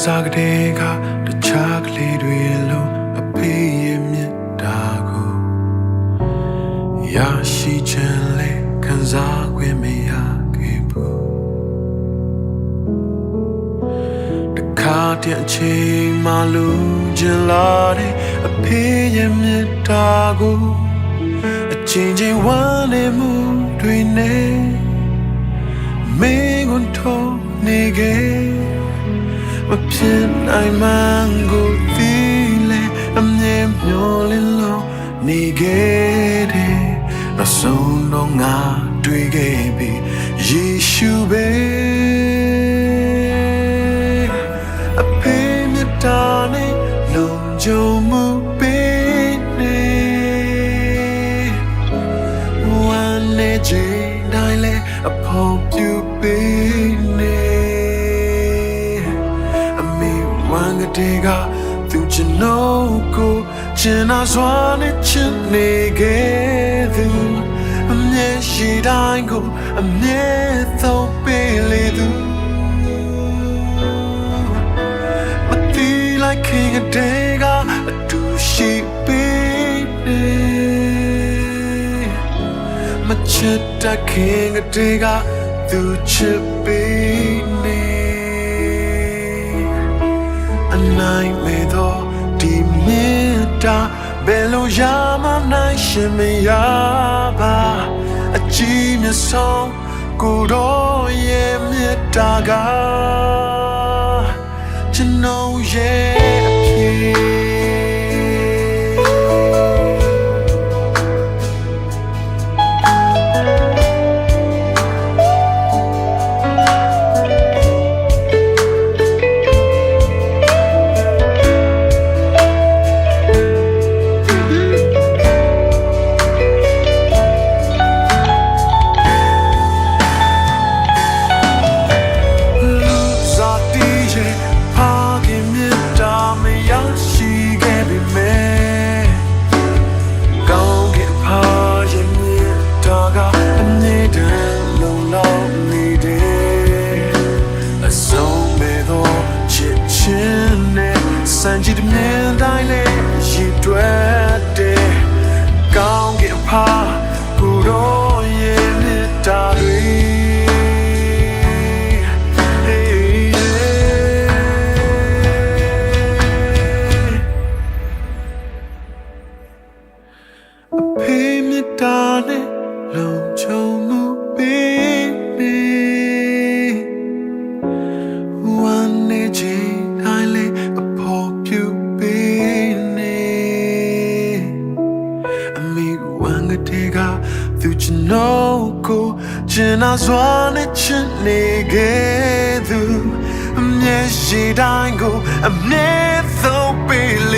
မွေးစားကတဲ့ကတခြားကလေးတွေလုံးအဖေရဲ့မြတ်တာကိုရရှိခြင်းလေခံစားခွင့်မရခဲ့ဘူးတခါတည်းအချိန်မှလူကျင်လာတဲ့အဖေရဲ့မြတ်တာကိုအချင်းချင်းဝမ်းနေမှုတွေနဲ့မင်းကိုထုံးနေခဲ့ မဖြစ်နိုင်မှန်းကိုသိလေအမြင်မျောလင်းလို့နေခဲ့တယ်နောက်ဆုံးတော့ငါတွေ့ခဲ့ပြီယေရှုပဲအဖေမြတ်တာနဲ့လုံခြုံမှုပေးနေ one day တိုင်းလဲအဖို့ပြုပေး ဝမ်းကတဲ့ကသူကျွန်တော်ကိုကျင်နာစွာနဲ့ချစ်နေခဲ့သူအမျက်ရှိတိုင်းကိုအမျက်သုံးပေးလေသူမတီးလိုက်ခင်ကတဲ့ကအတူရှိပေးနေမချစ်တတ်ခင်ကတည်းကသူချစ်ပေး နေအနိုင်မဲ့တော့ဒီမေတ္တာဘယ်လိုရမနိုင်ရှင်မရပါအကြည့်မြဆုံးကိုတော့ရဲ့မေတ္တာကကျွန်တော်ရဲ့ တ်တာနဲ့လုံခြုံမှုပေးနေဝမ်းနေချင်တိုင်းလေအဖို့ပြုပေးနေအမိဝမ်းကတဲ့ကသူကျွန်တော်ကိုကျင်နာစွာနဲ့ချစ်နေခဲ့သူအမျက်ရှိတိုင်းကိုအမျက်သုံးပေး